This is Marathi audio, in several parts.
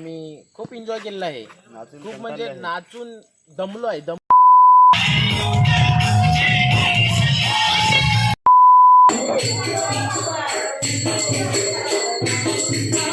मी खूप एन्जॉय केलेला आहे. खूप म्हणजे नाचून दमलो आहे दम हे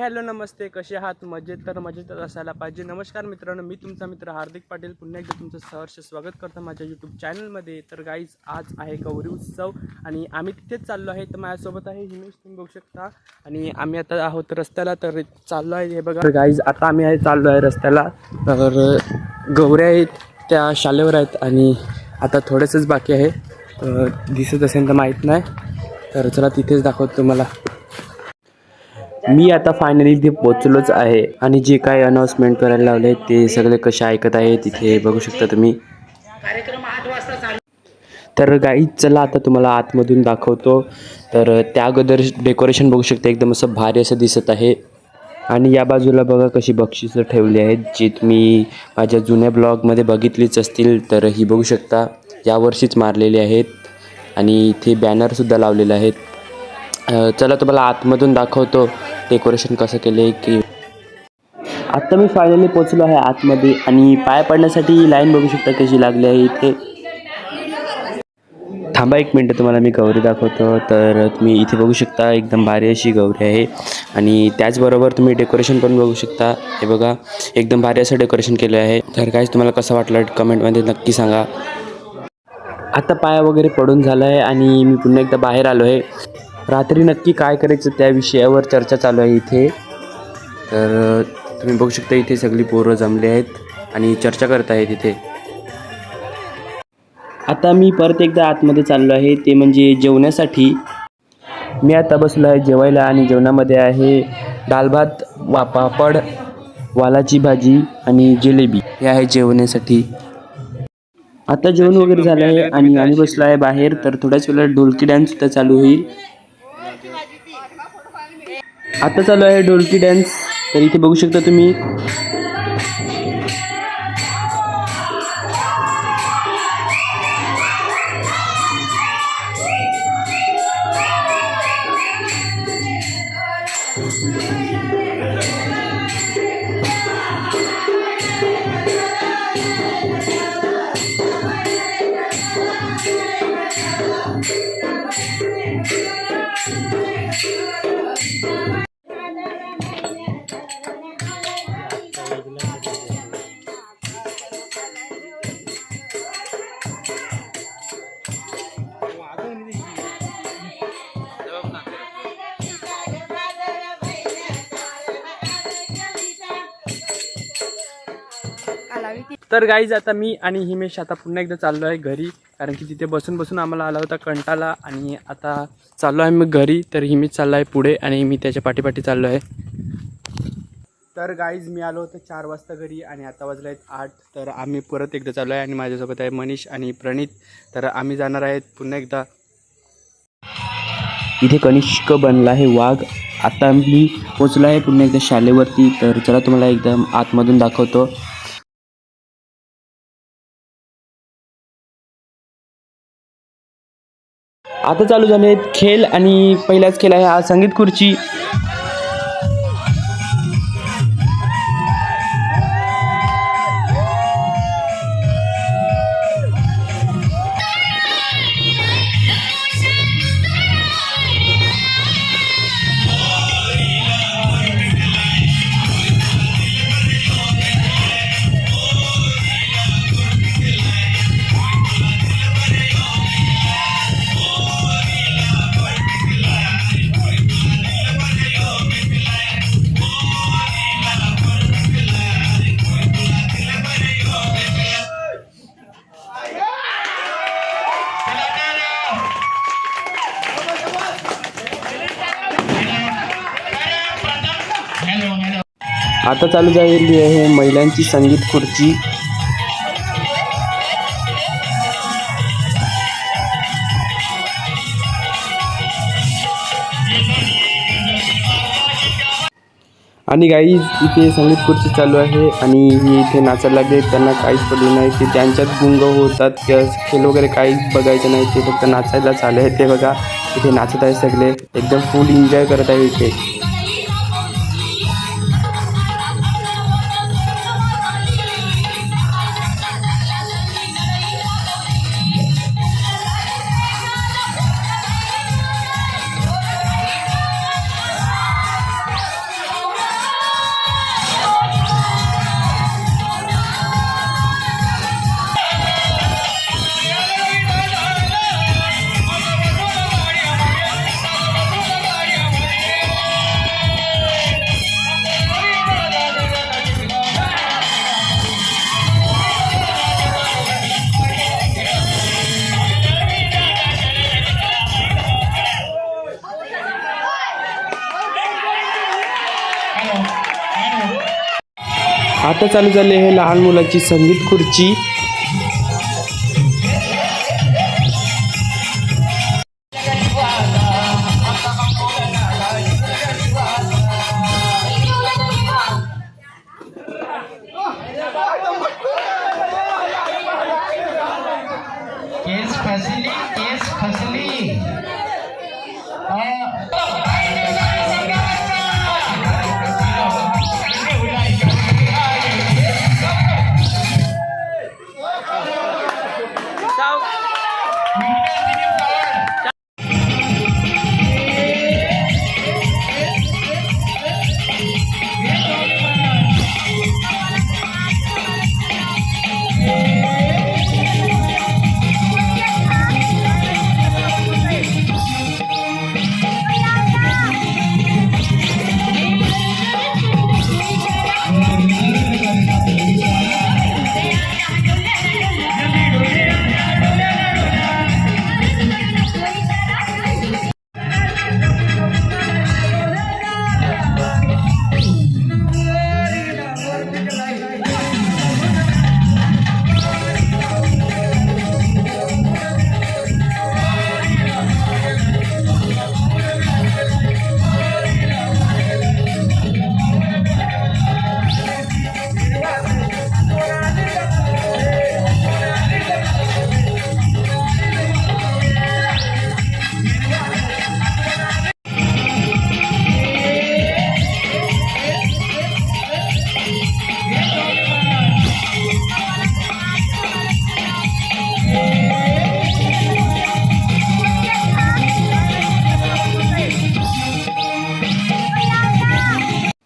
हॅलो नमस्ते. कसे आहात? मजेत तर मजेतच असायला पाहिजे. नमस्कार मित्रांनो मी तुमचा मित्र हार्दिक पाटील. पुन्हा एकदा तुमचं सहर्ष स्वागत करतो माझ्या यूट्यूब चॅनलमध्ये तर गाईज आज आहे गौरी उत्सव आणि आम्ही तिथेच चाललो आहे. तर माझ्यासोबत आहे हिमेश तुम्ही बघू शकता आणि आम्ही आता आहोत रस्त्याला. तर चाललो आहे हे बघा. गाईज आता आम्ही आहे चाललो आहे रस्त्याला. तर गौऱ्या आहेत त्या शालेवर आहेत आणि आता थोडंसंच बाकी आहे. दिसत असेल तर माहीत नाही. तर चला तिथेच दाखवतो तुम्हाला. मी आता फायनली इथे पोचलोच आहे. आणि जे काही अनाऊन्समेंट करायला लावले ते सगळे कसे ऐकत आहे तिथे बघू शकता तुम्ही. तर गाईज चला आता तुम्हाला आतमधून दाखवतो. तर त्या अगोदर डेकोरेशन बघू शकता एकदम असं भारी असं दिसत आहे. आणि या बाजूला बघा कशी बक्षिसं ठेवली आहेत जी तुम्ही माझ्या जुन्या ब्लॉगमध्ये बघितलीच असतील तर ही बघू शकता. यावर्षीच मारलेली आहेत. आणि इथे बॅनरसुद्धा लावलेले आहेत. चला तुम्हाला आतमधून दाखवतो डेकोरेशन कसं केले की आत्ता मी फायनली पोचलो आहे आतमध्ये आणि पाय पडण्यासाठी लाईन बघू शकता कशी लागली आहे इथे. थांबा एक मिनटं तुम्हाला मी गौरी दाखवतो. तर तुम्ही इथे बघू शकता एकदम भारी अशी गौरी आहे. आणि त्याचबरोबर तुम्ही डेकोरेशन पण बघू शकता. हे बघा एकदम भारी असं डेकोरेशन केलं आहे. तर काय तुम्हाला कसं वाटलं कमेंटमध्ये नक्की सांगा. आता पाया वगैरे पडून झालं आहे आणि मी पुन्हा एकदा बाहेर आलो आहे रात्री नक्की काय करायचं त्या विषयावर चर्चा चालू आहे इथे. तर तुम्ही बघू शकता इथे सगळी पोरं जमली आहेत आणि चर्चा करत आहेत इथे. आता मी परत एकदा आतमध्ये चाललो आहे ते म्हणजे जेवण्यासाठी. मी आता बसलो आहे जेवायला आणि जेवणामध्ये आहे दाल भात वा पापड वालाची भाजी आणि जिलेबी. हे आहे जेवण्यासाठी. आता जेवण वगैरे झालं आहे आणि आम्ही बसलो आहे बाहेर तर थोड्याच वेळात ढोलकी डान्स सुद्धा चालू होईल. आता चालू आहे ढोलकी डॅन्स तर इथे बघू शकता तुम्ही. तर गाईज आता मी आणि हिमेश आता पुन्हा एकदा चाललो आहे घरी कारण की तिथे बसून बसून आम्हाला आला होता कंटाला आणि आता चाललो आहे मी घरी तर हिमेश चाललो आहे पुढे आणि मी त्याच्या पाठीपाठी चाललो आहे. तर गाईज मी आलो होतो चार वाजता घरी आणि आता वाजले आहेत आठ तर आम्ही परत एकदा चाललो आहे आणि माझ्यासोबत आहे मनीष आणि प्रणित तर आम्ही जाणार आहेत पुन्हा एकदा. इथे कनिष्क बनला आहे वाघ. आता मी पोचलो आहे पुन्हा एकदा शाळेवरती तर चला तुम्हाला एकदम आतमधून दाखवतो. आता चालू झाले आहेत खेळ आणि पहिलाच खेळ आहे हा संगीत खुर्ची. आता चालू झालेली आहे महिलांची संगीत खुर्ची. आणि गाई इथे संगीत खुर्ची चालू आहे आणि हे इथे नाचायला लागले त्यांना काहीच पडलं नाही. ते त्यांच्यात गुंग होतात. खेळ वगैरे काहीच बघायचं नाही. ते फक्त नाचायला चालू आहे ते बघा इथे नाचत आहे सगळे. एकदम फुल एन्जॉय करत आहे इथे. आता चालू झाले आहे लहान मुलाची संगीत खुर्ची.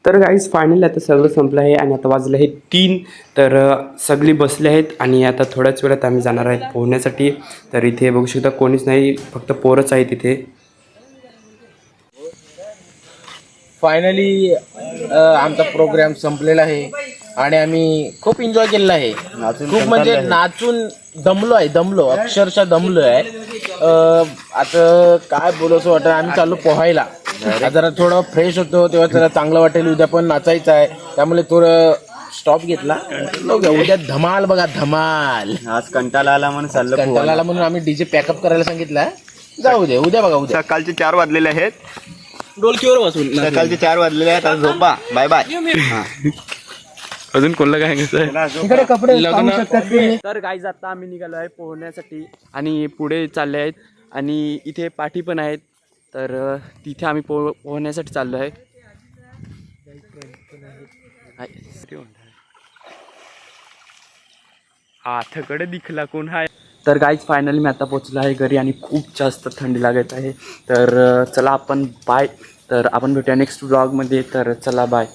तर गाईज फायनली आता सगळं संपलं आहे आणि आता वाजलं आहे तीन. तर सगळी बसले आहेत आणि आता थोड्याच वेळात आम्ही जाणार आहेत पोहण्यासाठी. तर इथे बघू शकता कोणीच नाही फक्त पोरच आहेत इथे. फायनली आमचा प्रोग्राम संपलेला आहे आणि आम्ही खूप एन्जॉय केलेला आहे. खूप म्हणजे नाचून दमलो आहे दमलो अक्षरशः दमलो आहे. अं, आता काय बोलायचं वाटत आम्ही चाललो पोहायला. जरा थोडं फ्रेश होतो तेव्हा जरा चांगलं वाटेल. उद्या पण नाचायचं आहे. त्यामुळे थोडं स्टॉप घेतला. बघा, उद्या धमाल बघा धमाल. आज कंटाळा आला म्हणून चाललं पोहायला. कंटाळाला म्हणून आम्ही डीजे पॅकअप करायला सांगितलं. जाऊ दे उद्या बघा उद्या. सकाळचे चार वाजलेले आहेत. डोलकीवर बसून. सकाळचे चार वाजलेले आहेत. आज झोपा. बाय बाय अजून कोणला काय आहे? इकडे कपडे पाहू शकतात तुम्ही. तर गाईज आता आम्ही निघालो आहे पोहण्यासाठी आणि पुढे चालले आहेत. आणि इथे पाठी पण आहेत. तर तिथे आम्ही पोह पोहण्यासाठी चाललो आहे. हाय, हाथकडे दिखला कोण हाय? तर गाईज फायनली मी आता पोचलो आहे घरी आणि खूप जास्त थंडी लागत आहे. तर चला आपण बाय तर आपण भेटूया नेक्स्ट ब्लॉगमध्ये तर चला बाय